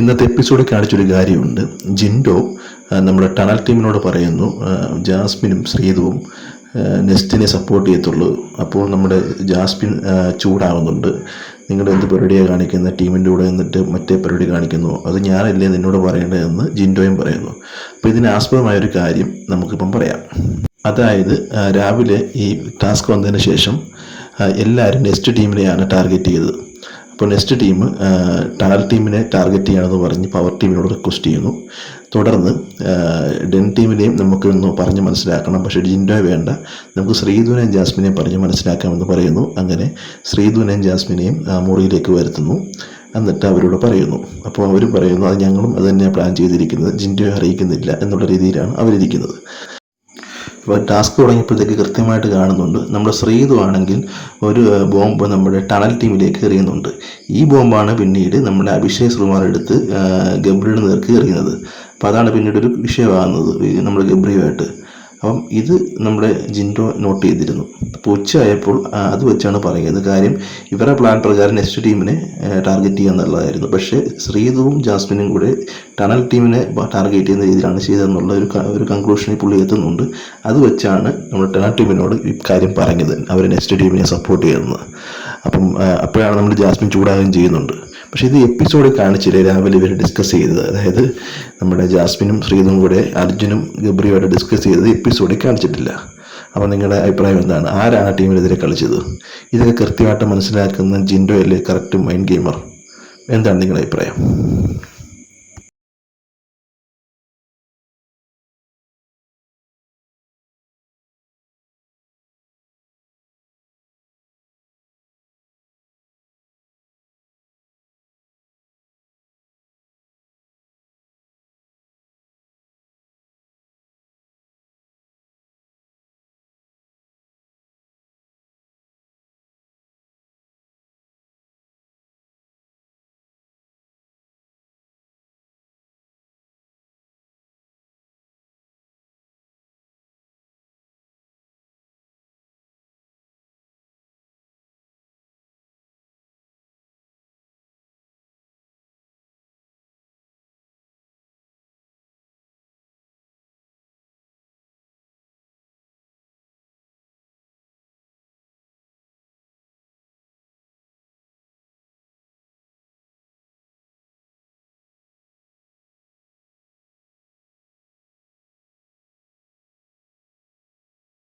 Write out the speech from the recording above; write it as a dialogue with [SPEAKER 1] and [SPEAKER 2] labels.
[SPEAKER 1] ഇന്നത്തെ എപ്പിസോഡ് കാണിച്ചൊരു കാര്യമുണ്ട്. ജിൻഡോ നമ്മുടെ ടണൽ ടീമിനോട് പറയുന്നു ജാസ്മിനും ശ്രീതുവും നെസ്റ്റിനെ സപ്പോർട്ട് ചെയ്യത്തുള്ളൂ. അപ്പോൾ നമ്മുടെ ജാസ്മിൻ ചൂടാവുന്നുണ്ട്. നിങ്ങളുടെ എന്ത് പരിപാടിയാണ് കാണിക്കുന്ന ടീമിന്റെ കൂടെ നിന്നിട്ട് മറ്റേ പരിപാടി കാണിക്കുന്നു. അത് ഞാനല്ലേ നിന്നോട് പറയേണ്ടതെന്ന് ജിൻഡോയും പറയുന്നു. അപ്പോൾ ഇതിന് ആസ്പദമായൊരു കാര്യം നമുക്കിപ്പം പറയാം. അതായത് രാവിലെ ഈ ടാസ്ക് വന്നതിന് ശേഷം എല്ലാവരും നെക്സ്റ്റ് ടീമിനെയാണ് ടാർഗറ്റ് ചെയ്തത്. അപ്പോൾ നെക്സ്റ്റ് ടീം ടാർ ടീമിനെ ടാർഗറ്റ് ചെയ്യണമെന്ന് പറഞ്ഞ് പവർ ടീമിനോട് റിക്വസ്റ്റ് ചെയ്യുന്നു. തുടർന്ന് ഡെൻ ടീമിനെയും നമുക്ക് ഒന്ന് പറഞ്ഞ് മനസ്സിലാക്കണം. പക്ഷേ ജിൻഡോയെ വേണ്ട. നമുക്ക് ശ്രീധുവിനെയും ജാസ്മിനെയും പറഞ്ഞ് മനസ്സിലാക്കാമെന്ന് പറയുന്നു. അങ്ങനെ ശ്രീധുവിനെയും ജാസ്മിനെയും മുറിയിലേക്ക് വരുത്തുന്നു. എന്നിട്ട് അവരോട് പറയുന്നു. അപ്പോൾ അവർ പറയുന്നു അത് ഞങ്ങളും അത് തന്നെയാണ് പ്ലാൻ ചെയ്തിരിക്കുന്നത്. ജിൻഡോയെ അറിയിക്കുന്നില്ല എന്നുള്ള രീതിയിലാണ് അവരിയ്ക്കുന്നത് അപ്പോൾ ടാസ്ക് തുടങ്ങിയപ്പോഴത്തേക്ക് കൃത്യമായിട്ട് കാണുന്നുണ്ട്. നമ്മുടെ ശ്രീതു ആണെങ്കിൽ ഒരു ബോംബ് നമ്മുടെ ടണൽ ടീമിലേക്ക് എറിയുന്നുണ്ട്. ഈ ബോംബാണ് പിന്നീട് നമ്മുടെ അഭിഷേക് ശ്രീമാർ എടുത്ത് ഗബ്രിയുടെ നേർക്ക് എറിയുന്നത്. അപ്പോൾ അതാണ് പിന്നീട് ഒരു വിഷയമാകുന്നത് നമ്മുടെ ഗബ്രിയുമായിട്ട്. അപ്പം ഇത് നമ്മുടെ ജിൻഡോ നോട്ട് ചെയ്തിരുന്നു. അപ്പോൾ ഉച്ചയായപ്പോൾ അത് വെച്ചാണ് പറയുന്നത്. കാര്യം ഇവരുടെ പ്ലാൻ പ്രകാരം നെക്സ്റ്റ് ടീമിനെ ടാർഗറ്റ് ചെയ്യുക എന്നുള്ളതായിരുന്നു. പക്ഷേ ശ്രീതുവും ജാസ്മിനും കൂടെ ടണൽ ടീമിനെ ടാർഗറ്റ് ചെയ്യുന്ന രീതിയിലാണ് ചെയ്തതെന്നുള്ള ഒരു ഒരു കൺക്ലൂഷനിൽ പുള്ളി എത്തുന്നുണ്ട്. അത് വെച്ചാണ് നമ്മൾ ടണൽ ടീമിനോട് ഈ കാര്യം പറഞ്ഞത് അവർ നെക്സ്റ്റ് ടീമിനെ സപ്പോർട്ട് ചെയ്യുന്നത്. അപ്പം അപ്പോഴാണ് നമ്മൾ ജാസ്മിൻ ചൂടാകുകയും ചെയ്യുന്നുണ്ട്. പക്ഷേ ഇത് എപ്പിസോഡിൽ കാണിച്ചില്ലേ? രാവിലെ ഇവർ ഡിസ്കസ് ചെയ്തത്. അതായത് നമ്മുടെ ജാസ്മിനും ശ്രീതും കൂടെ അർജുനും ഗബ്രിയുമായിട്ട് ഡിസ്കസ് ചെയ്തത് എപ്പിസോഡിൽ കാണിച്ചിട്ടില്ല. അപ്പോൾ നിങ്ങളുടെ അഭിപ്രായം എന്താണ്? ആരാണ് ടീമിനെതിരെ കളിച്ചത്? ഇതൊക്കെ കൃത്യമായിട്ട് മനസ്സിലാക്കുന്ന ജിൻഡോ അല്ലേ കറക്റ്റ് മൈൻഡ് ഗെയിമർ എന്താണ് നിങ്ങളുടെ അഭിപ്രായം?